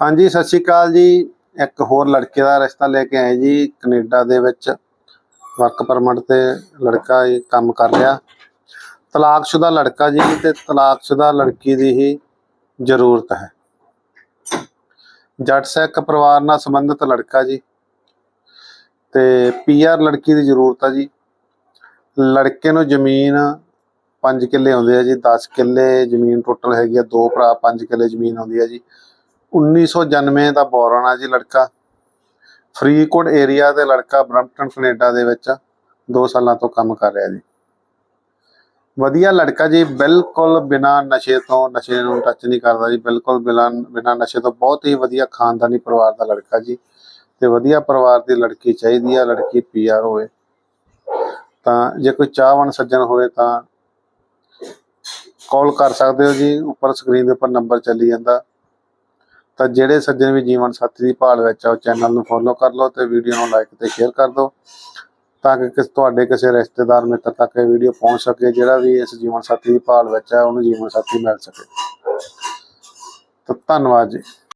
ਹਾਂਜੀ, ਸਤਿ ਸ਼੍ਰੀ ਅਕਾਲ ਜੀ। ਇੱਕ ਹੋਰ ਲੜਕੇ ਦਾ ਰਿਸ਼ਤਾ ਲੈ ਕੇ ਆਏ ਜੀ ਕੈਨੇਡਾ ਦੇ ਵਿੱਚ। ਵਰਕ ਪਰਮਿਟ ਤੇ ਲੜਕਾ ਇਹ ਕੰਮ ਕਰ ਰਿਹਾ। ਤਲਾਕਸ਼ੁਦਾ ਲੜਕਾ ਜੀ ਤੇ ਤਲਾਕਸ਼ੁਦਾ ਲੜਕੀ ਦੀ ਹੀ ਜ਼ਰੂਰਤ ਹੈ। ਜੱਟ ਸਿੱਖ ਪਰਿਵਾਰ ਨਾਲ ਸੰਬੰਧਿਤ ਲੜਕਾ ਜੀ ਤੇ ਪੀਆਰ ਲੜਕੀ ਦੀ ਜ਼ਰੂਰਤ ਹੈ ਜੀ। ਲੜਕੇ ਨੂੰ ਜ਼ਮੀਨ 5 ਕਿੱਲੇ ਆਉਂਦੇ ਆ ਜੀ 10 ਕਿੱਲੇ ਜ਼ਮੀਨ ਟੋਟਲ ਹੈਗੀ ਆ, ਦੋ ਭਰਾ 5 ਕਿੱਲੇ ਜ਼ਮੀਨ ਆਉਂਦੀ ਆ ਜੀ। 1999 ਦਾ ਬੋਰਨ ਆ ਜੀ ਲੜਕਾ। ਫਰੀਦਕੋਟ ਏਰੀਆ ਦੇ ਲੜਕਾ ਬਰੰਪਟਨ, ਕੈਨੇਡਾ ਦੇ ਵਿੱਚ 2 ਸਾਲਾਂ ਤੋਂ ਕੰਮ ਕਰ ਰਿਹਾ ਜੀ। ਵਧੀਆ ਲੜਕਾ ਜੀ, ਬਿਲਕੁਲ ਬਿਨਾ ਨਸ਼ੇ ਤੋਂ, ਨਸ਼ੇ ਨੂੰ ਟੱਚ ਨਹੀਂ ਕਰਦਾ ਜੀ, ਬਿਲਕੁਲ ਬਿਨਾ ਬਿਨਾ ਨਸ਼ੇ ਤੋਂ ਬਹੁਤ ਹੀ ਵਧੀਆ ਖਾਨਦਾਨੀ ਪਰਿਵਾਰ ਦਾ ਲੜਕਾ ਜੀ ਤੇ ਵਧੀਆ ਪਰਿਵਾਰ ਦੀ ਲੜਕੀ ਚਾਹੀਦੀ ਆ, ਲੜਕੀ ਪੀਆਰ ਹੋਵੇ। ਤਾਂ ਜੇ ਕੋਈ ਚਾਹਵਾਨ ਸੱਜਣ ਹੋਵੇ ਤਾਂ ਕਾਲ ਕਰ ਸਕਦੇ ਹੋ ਜੀ, ਉੱਪਰ ਸਕਰੀਨ ਦੇ ਉੱਪਰ ਨੰਬਰ ਚੱਲੀ ਜਾਂਦਾ। ਤਾਂ ਜਿਹੜੇ ਸੱਜਣ ਵੀ ਜੀਵਨ ਸਾਥੀ ਦੀ ਭਾਲ ਵਿੱਚ ਆ, ਉਹ ਚੈਨਲ ਨੂੰ ਫੋਲੋ ਕਰ ਲਓ ਤੇ ਵੀਡੀਓ ਨੂੰ ਲਾਈਕ ਤੇ ਸ਼ੇਅਰ ਕਰ ਦਿਓ, ਤਾਂ ਕਿ ਕਿਸ ਤੁਹਾਡੇ ਕਿਸੇ ਰਿਸ਼ਤੇਦਾਰ, ਮਿੱਤਰ ਤੱਕ ਇਹ ਵੀਡੀਓ ਪਹੁੰਚ ਸਕੇ, ਜਿਹੜਾ ਵੀ ਇਸ ਜੀਵਨ ਸਾਥੀ ਦੀ ਭਾਲ ਵਿੱਚ ਹੈ ਉਹਨੂੰ ਜੀਵਨ ਸਾਥੀ ਮਿਲ ਸਕੇ। ਤਾਂ ਧੰਨਵਾਦ ਜੀ।